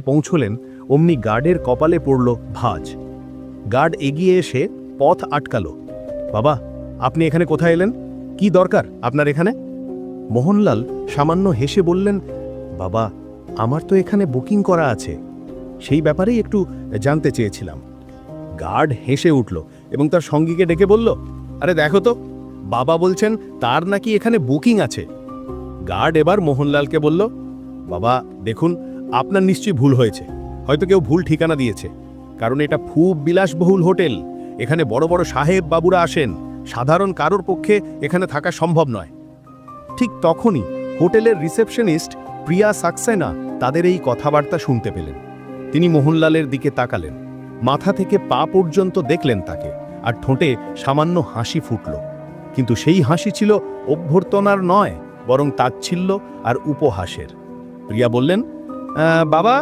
পৌঁছলেন, অমনি গার্ডের কপালে পড়ল ভাজ। গার্ড এগিয়ে এসে পথ আটকালো। বাবা, আপনি এখানে কোথায় এলেন? কি দরকার আপনার এখানে? মোহনলাল সামান্য হেসে বললেন, বাবা, আমার তো এখানে বুকিং করা আছে। সেই ব্যাপারেই একটু জানতে চেয়েছিলাম। গার্ড হেসে উঠল এবং তার সঙ্গীকে ডেকে বলল, আরে দেখো তো, বাবা বলছেন তার নাকি এখানে বুকিং আছে। গার্ড এবার মোহনলালকে বলল, বাবা, দেখুন আপনার নিশ্চয়ই ভুল হয়েছে। হয়তো কেউ ভুল ঠিকানা দিয়েছে। কারণ এটা খুব বিলাসবহুল হোটেল। এখানে বড় বড় সাহেব বাবুরা আসেন। সাধারণ কারোর পক্ষে এখানে থাকা সম্ভব নয়। ঠিক তখনই হোটেলের রিসেপশনিস্ট প্রিয়া সাক্সেনা তাদের এই কথাবার্তা শুনতে পেলেন। তিনি মোহনলালের দিকে তাকালেন। মাথা থেকে পা পর্যন্ত দেখলেন তাকে আর ঠোঁটে সামান্য হাসি ফুটল। কিন্তু সেই হাসি ছিল অভ্যর্থনার নয় বরং তাচ্ছিল্য আর উপহাসের। প্রিয়া বললেন "আহ, বাবা